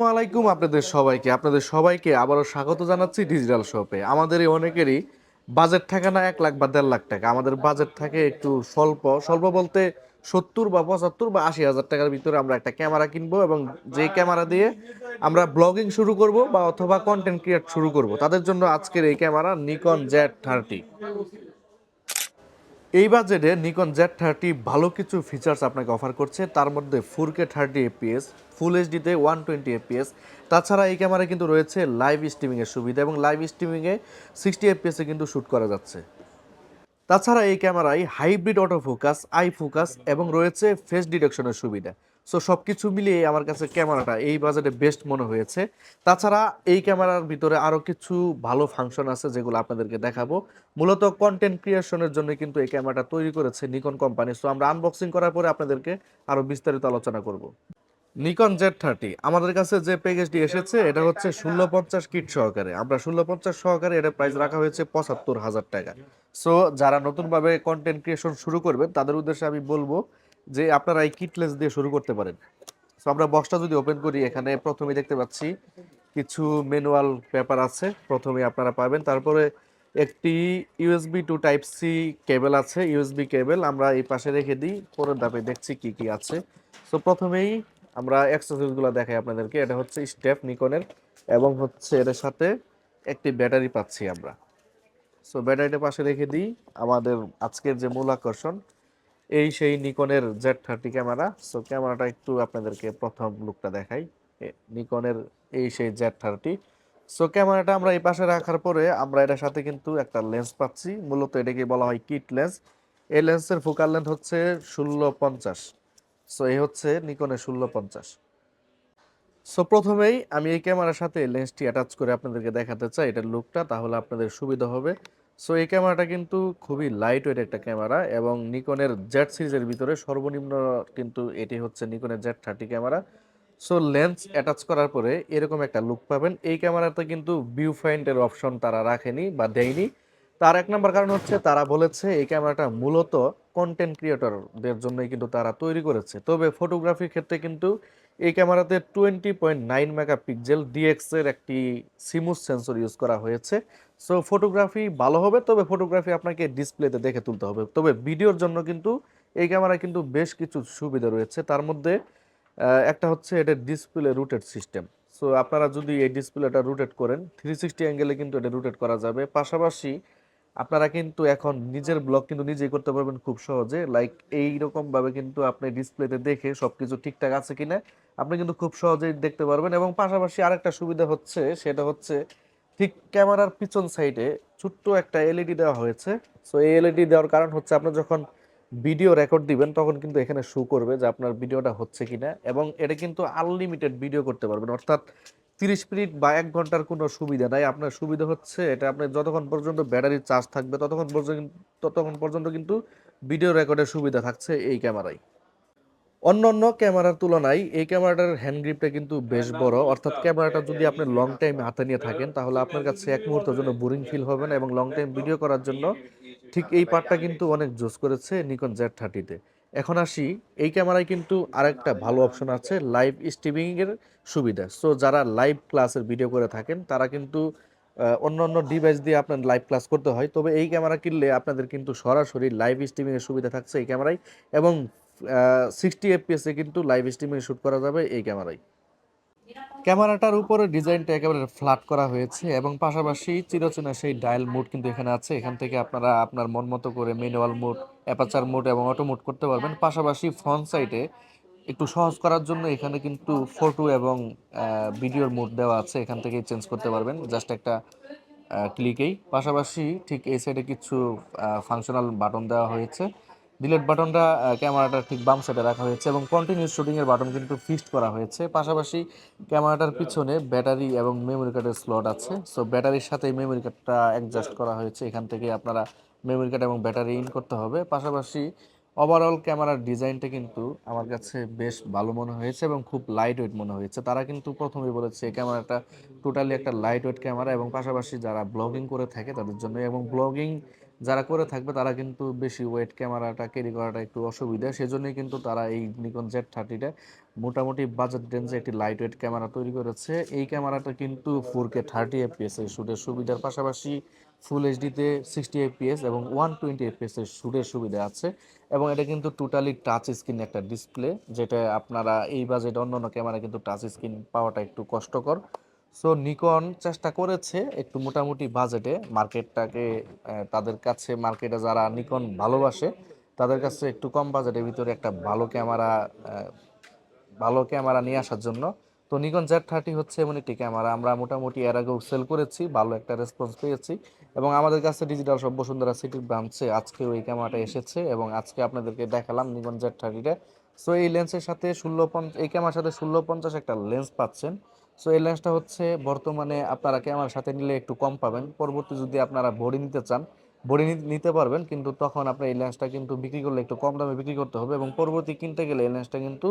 আলাইকুম আপনাদের সবাইকে। আপনাদের সবাইকে আবারও স্বাগত জানাচ্ছি ডিজিটাল শপে আমাদের এই অনেকেরই বাজেট থাকে না এক লাখ বা দেড় লাখ টাকা। আমাদের বাজেট থাকে একটু স্বল্প। স্বল্প বলতে সত্তর বা পঁচাত্তর বা আশি হাজার টাকার ভিতরে আমরা একটা ক্যামেরা কিনবো এবং যেই ক্যামেরা দিয়ে আমরা ব্লগিং শুরু করব বা অথবা কন্টেন্ট ক্রিয়েট শুরু করব। তাদের জন্য আজকের এই ক্যামেরা নিকন জেড থার্টি এই বাজেটে নিকন জেড থার্টি ভালো কিছু ফিচার্স আপনাকে অফার করছে। তার মধ্যে four K thirty FPS full এইচডিতে one twenty FPS তাছাড়া এই ক্যামেরায় কিন্তু রয়েছে লাইভ স্ট্রিমিংয়ের সুবিধা এবং লাইভ স্ট্রিমিংয়ে সিক্সটি এপিএসে কিন্তু শ্যুট করা যাচ্ছে। তাছাড়া এই ক্যামেরায় hybrid auto focus eye focus এবং রয়েছে ফেস ডিটেকশনের সুবিধা। সো সব কিছু মিলিয়ে আমার কাছে ক্যামেরাটা এই বাজেটে বেস্ট মনে হয়েছে। তাছাড়া এই ক্যামেরার ভিতরে আরও কিছু ভালো ফাংশন আছে যেগুলো আপনাদেরকে দেখাবো। মূলত কন্টেন্ট ক্রিয়েশনের জন্য কিন্তু এই ক্যামেরাটা তৈরি করেছে নিকন কোম্পানি সো আমরা আনবক্সিং করার পরে আপনাদেরকে আরও বিস্তারিত আলোচনা করব। নিকন জেড থার্টি আমাদের কাছে যে প্যাকেজটি এসেছে, এটা হচ্ছে ষোলো পঞ্চাশ কিট সহকারে। আমরা ষোলো পঞ্চাশ সহকারে এটা প্রাইস রাখা হয়েছে পঁচাত্তর হাজার টাকা। সো যারা নতুনভাবে কন্টেন্ট ক্রিয়েশন শুরু করবেন, তাদের উদ্দেশ্যে আমি বলব যে আপনারা এই কিটলেস দিয়ে শুরু করতে পারেন। সো আমরা বক্সটা যদি ওপেন করি, এখানে প্রথমে দেখতে পাচ্ছি কিছু ম্যানুয়াল পেপার আছে প্রথমে আপনারা পাবেন। তারপরে একটি USB to type C cable আছে ইউএসবি কেবল আমরা এই পাশে রেখে দিই, পরের ধাপে দেখছি কি কি আছে। সো প্রথমেই আমরা অ্যাক্সেসরিজগুলো দেখাই আপনাদেরকে, এটা হচ্ছে স্টেপ নিকনের এবং হচ্ছে এটার সাথে একটি ব্যাটারি পাচ্ছি আমরা। সো ব্যাটারিটা পাশে রেখে দিই, আমাদের আজকের যে মূল আকর্ষণ এই সেই নিকনের জেড থার্টি ক্যামেরা। সো ক্যামেরাটা একটু আপনাদেরকে প্রথম লুকটা দেখাই। নিকনের এই সেই জেড থার্টি সো ক্যামেরাটা আমরা এই পাশে রাখার পরে আমরা এটার সাথে কিন্তু একটা লেন্স পাচ্ছি। মূলত এটাকে বলা হয় কিট লেন্স এই লেন্সের ফোকাল লেন্থ হচ্ছে ষোলো পঞ্চাশ সো এই হচ্ছে নিকনের ষোলো পঞ্চাশ সো প্রথমেই আমি এই ক্যামেরার সাথে লেন্সটি অ্যাটাচ করে আপনাদেরকে দেখাতে চাই এটার লুকটা তাহলে আপনাদের সুবিধা হবে। সো এই ক্যামেরাটা কিন্তু খুবই লাইট ওয়েট একটা ক্যামেরা এবং নিকনের জেড সিরিজের ভিতরে সর্বনিম্ন কিন্তু এটি হচ্ছে নিকনের Z thirty camera so lens attach করার পরে এরকম একটা লুক পাবেন। এই ক্যামেরাতে কিন্তু ভিউ ফাইন্ডের অপশন তারা রাখেনি বা দেয়নি। তার এক নম্বর কারণ হচ্ছে তারা বলেছে, এই ক্যামেরাটা মূলত কন্টেন্ট ক্রিয়েটরদের জন্যই কিন্তু তারা তৈরি করেছে। তবে ফটোগ্রাফির ক্ষেত্রে কিন্তু এই ক্যামেরাতে twenty point nine megapixel DX এর একটি সিমুস সেন্সর ইউজ করা হয়েছে। সো ফটোগ্রাফি ভালো হবে, তবে ফটোগ্রাফি আপনাকে ডিসপ্লেতে দেখে তুলতে হবে। তবে ভিডিওর জন্য কিন্তু এই ক্যামেরায় কিন্তু বেশ কিছু সুবিধা রয়েছে। তার মধ্যে একটা হচ্ছে এটা ডিসপ্লে রুটেড সিস্টেম সো আপনারা যদি এই ডিসপ্লেটা রুটেট করেন থ্রি সিক্সটি অ্যাঙ্গেলে কিন্তু এটা রুটেট করা যাবে। পাশাপাশি আপনারা কিন্তু এখন নিজের ব্লগ কিন্তু নিজেই করতে পারবেন খুব সহজে। লাইক এই রকম ভাবে কিন্তু আপনি ডিসপ্লেতে দেখে সবকিছু ঠিকঠাক আছে কিনা আপনি কিন্তু খুব সহজেই দেখতে পারবেন। এবং পাশাপাশি আরেকটা সুবিধা হচ্ছে, সেটা হচ্ছে ঠিক ক্যামেরার পিছন সাইডে ছোট্ট একটা এলইডি দেওয়া হয়েছে। সো এই এলইডি দেওয়ার কারণ হচ্ছে আপনি যখন ভিডিও রেকর্ড দিবেন, তখন কিন্তু এখানে শো করবে যে আপনার ভিডিওটা হচ্ছে কিনা। এবং এটা কিন্তু আনলিমিটেড ভিডিও করতে পারবেন। অর্থাৎ তিরিশ মিনিট বা এক ঘণ্টার কোনো সুবিধা নাই। আপনার সুবিধা হচ্ছে এটা আপনার যতক্ষণ পর্যন্ত ব্যাটারির চার্জ থাকবে, ততক্ষণ পর্যন্ত ততক্ষণ পর্যন্ত কিন্তু ভিডিও রেকর্ডের সুবিধা থাকছে এই ক্যামেরায়। অন্য অন্য ক্যামেরার তুলনায় এই ক্যামেরাটার হ্যান্ড গ্রিপটা কিন্তু বেশ বড়। অর্থাৎ ক্যামেরাটা যদি আপনি লং টাইম হাতে নিয়ে থাকেন, তাহলে আপনার কাছে এক মুহূর্তের জন্য বোরিং ফিল হবে না এবং লং টাইম ভিডিও করার জন্য ঠিক এই পার্টটা কিন্তু অনেক জোস করেছে নিকন জেড থার্টিতে এখন আসি, এই ক্যামেরায় কিন্তু আরেকটা ভালো অপশন আছে লাইভ স্ট্রিমিংয়ের সুবিধা। সো যারা লাইভ ক্লাসের ভিডিও করে থাকেন, তারা কিন্তু অন্য অন্য ডিভাইস দিয়ে আপনার লাইভ ক্লাস করতে হয়। তবে এই ক্যামেরা কিনলে আপনাদের কিন্তু সরাসরি লাইভ স্ট্রিমিং এর সুবিধা থাকছে এই ক্যামেরায় এবং সিক্সটি এফপিএসে কিন্তু লাইভ স্ট্রিমিং শ্যুট করা যাবে এই ক্যামেরায়। ক্যামেরাটার উপরে ডিজাইনটা একেবারে ফ্ল্যাট করা হয়েছে এবং পাশাপাশি চিরচেনা সেই ডায়াল মোড কিন্তু এখানে আছে। এখান থেকে আপনারা আপনার মন মতো করে ম্যানুয়াল মোড, অ্যাপাচার মোড এবং অটো মোড করতে পারবেন। পাশাপাশি ফ্রন্ট সাইডে একটু সহজ করার জন্য এখানে কিন্তু ফটো এবং ভিডিওর মোড দেওয়া আছে। এখান থেকে চেঞ্জ করতে পারবেন। জাস্ট একটা ক্লিকেই। পাশাপাশি ঠিক এই সাইডে কিছু ফাংশনাল বাটন দেওয়া হয়েছে। ডিলেট বাটনটা ক্যামেরাটার ঠিক বাম সাইডে রাখা হয়েছে এবং কন্টিনিউস শুটিংয়ের বাটন কিন্তু ফিক্সড করা হয়েছে। পাশাপাশি ক্যামেরাটার পিছনে ব্যাটারি এবং মেমোরি কার্ডের স্লট আছে। সো ব্যাটারির সাথে মেমোরি কার্ডটা অ্যাডজাস্ট করা হয়েছে। এখান থেকে আপনারা মেমোরি কার্ড এবং ব্যাটারি ইন করতে হবে। পাশাপাশি ওভারঅল ক্যামেরার ডিজাইনটা কিন্তু আমার কাছে বেশ ভালো মনে হয়েছে এবং খুব লাইট ওয়েট মনে হয়েছে। তারা কিন্তু প্রথমেই বলেছে এই ক্যামেরাটা টোটালি একটা লাইট ওয়েট ক্যামেরা এবং পাশাপাশি যারা ব্লগিং করে থাকে তাদের জন্য এবং ব্লগিং যারা করে থাকবে তারা কিন্তু বেশি ওয়েট ক্যামেরাটা ক্যারি করাটা একটু অসুবিধা। সেজন্যই কিন্তু তারা এই নিকন জেড থার্টিটা মোটামুটি বাজেট রেঞ্জে একটি লাইট ওয়েট ক্যামেরা তৈরি করেছে। এই ক্যামেরাটা কিন্তু ফোর কে থার্টি এফপিএস এর শুটের সুবিধার পাশাপাশি ফুল এইচডিতে সিক্সটি এফপিএস এবং ওয়ান টোয়েন্টি এফপিএস এর শুটের সুবিধা আছে এবং এটা কিন্তু টোটালি টাচ স্ক্রিন একটা ডিসপ্লে যেটা আপনারা এই বাজেট অন্য অন্য ক্যামেরা কিন্তু টাচ স্ক্রিন পাওয়াটা একটু কষ্টকর। সো নিকন চেষ্টা করেছে একটু মোটামুটি বাজেটে মার্কেটটাকে তাদের কাছে মার্কেটে যারা নিকন ভালোবাসে, তাদের কাছে একটু কম বাজেটের ভিতরে একটা ভালো ক্যামেরা ভালো ক্যামেরা নিয়ে আসার জন্য। তো নিকন জেড থার্টি হচ্ছে এমন একটি ক্যামেরা। আমরা মোটামুটি এর আগেও সেল করেছি, ভালো একটা রেসপন্স পেয়েছি এবং আমাদের কাছে ডিজিটাল সব বসুন্ধরা সিটির ব্রাঞ্চে আজকে ওই ক্যামেরাটা এসেছে এবং আজকে আপনাদেরকে দেখালাম নিকন জেড থার্টিটা সো এই লেন্সের সাথে ষোলো পঞ্চাশ এই ক্যামেরার সাথে ষোলো পঞ্চাশ একটা লেন্স পাচ্ছেন। সো এই লেন্সটা হচ্ছে বর্তমানে আপনারা ক্যামেরার সাথে নিলে একটু কম পাবেন। পরবর্তী যদি আপনারা বডি নিতে চান বডি নিতে পারবেন, কিন্তু তখন আপনার এই লেন্সটা কিন্তু বিক্রি করলে একটু কম দামে বিক্রি করতে হবে এবং পরবর্তী কিনতে গেলে এই লেন্সটা কিন্তু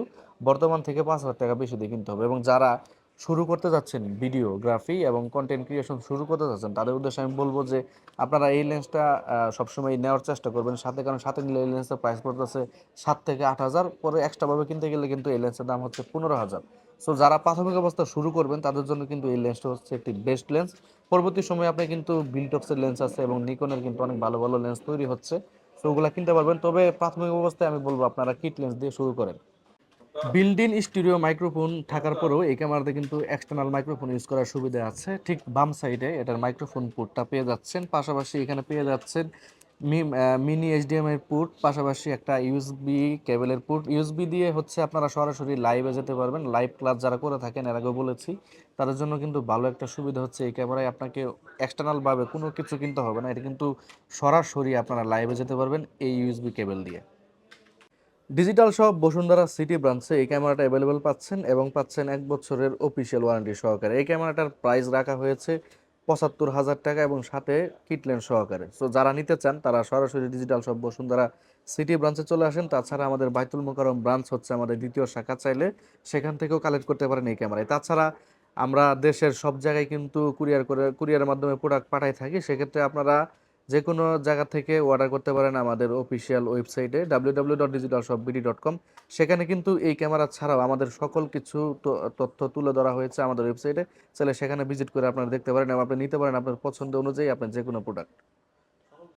বর্তমান থেকে পাঁচ হাজার টাকা বেশি দিয়ে কিনতে হবে। এবং যারা শুরু করতে যাচ্ছেন ভিডিওগ্রাফি এবং কন্টেন্ট ক্রিয়েশন শুরু করতে যাচ্ছেন, তাদের উদ্দেশ্যে আমি বলব যে আপনারা এই লেন্সটা সবসময় নেওয়ার চেষ্টা করবেন। সাথে কারণ সাথে নিলে এই লেন্সের প্রাইস পড়তেছে সাত থেকে আট হাজার, পরে এক্সট্রাভাবে কিনতে গেলে কিন্তু এই লেন্সের দাম হচ্ছে পনেরো হাজার। সো যারা প্রাথমিক অবস্থা শুরু করবেন, তাদের জন্য কিন্তু এই লেন্সটা হচ্ছে একটি বেস্ট লেন্স পরবর্তী সময়ে আপনি কিন্তু বিলটপসের লেন্স আছে এবং নিকনের কিন্তু অনেক ভালো ভালো লেন্স তৈরি হচ্ছে। সো ওগুলা কিনতে পারবেন। তবে প্রাথমিক অবস্থায় আমি বলব আপনারা কিট লেন্স দিয়ে শুরু করেন। বিল্ড ইন স্টুডিও মাইক্রোফোন থাকার পরেও এই ক্যামেরাতে কিন্তু এক্সটার্নাল মাইক্রোফোন ইউজ করার সুবিধা আছে। ঠিক বাম সাইডে এটার মাইক্রোফোন পোর্টটা পেয়ে যাচ্ছেন। পাশাপাশি এখানে পেয়ে যাচ্ছেন মিনি এইচডিএমআই পোর্ট পাশাপাশি একটা ইউএসবি কেবলের পোর্ট ইউএসবি দিয়ে হচ্ছে আপনারা সরাসরি লাইভে যেতে পারবেন। লাইভ ক্লাস যারা করে থাকেন, এর আগেও বলেছি, তাদের জন্য কিন্তু ভালো একটা সুবিধা হচ্ছে এই ক্যামেরায় আপনাকে এক্সটার্নাল ভাবে কোনো কিছু কিনতে হবে না। এটা কিন্তু সরাসরি আপনারা লাইভে যেতে পারবেন এই ইউএসবি কেবল দিয়ে। ডিজিটাল শপ বসুন্ধরা সিটি ব্রাঞ্চে এই ক্যামেরাটা অ্যাভেলেবেল পাচ্ছেন এবং পাচ্ছেন এক বছরের অফিসিয়াল ওয়ারেন্টি সহকারে। এই ক্যামেরাটার প্রাইস রাখা হয়েছে পঁচাত্তর হাজার টাকা এবং সাথে কিটলেন সহকারে। সো যারা নিতে চান, তারা সরাসরি ডিজিটাল শপ বসুন্ধরা সিটি ব্রাঞ্চে চলে আসেন। তাছাড়া আমাদের বাইতুল মোকারম ব্রাঞ্চ হচ্ছে আমাদের দ্বিতীয় শাখা চাইলে সেখান থেকেও কালেক্ট করতে পারেন এই ক্যামেরায় তাছাড়া আমরা দেশের সব জায়গায় কিন্তু কুরিয়ার করে কুরিয়ারের মাধ্যমে প্রোডাক্ট পাঠাই থাকি। সেক্ষেত্রে আপনারা যে কোনো জায়গা থেকে অর্ডার করতে পারেন আমাদের অফিসিয়াল ওয়েবসাইটে কম সেখানে কিন্তু এই ক্যামেরা ছাড়াও আমাদের সকল কিছু তথ্য তুলে ধরা হয়েছে আমাদের ওয়েবসাইটে তাহলে সেখানে ভিজিট করে আপনারা দেখতে পারেন এবং আপনি নিতে পারেন আপনার পছন্দ অনুযায়ী আপনার যে কোনো প্রোডাক্ট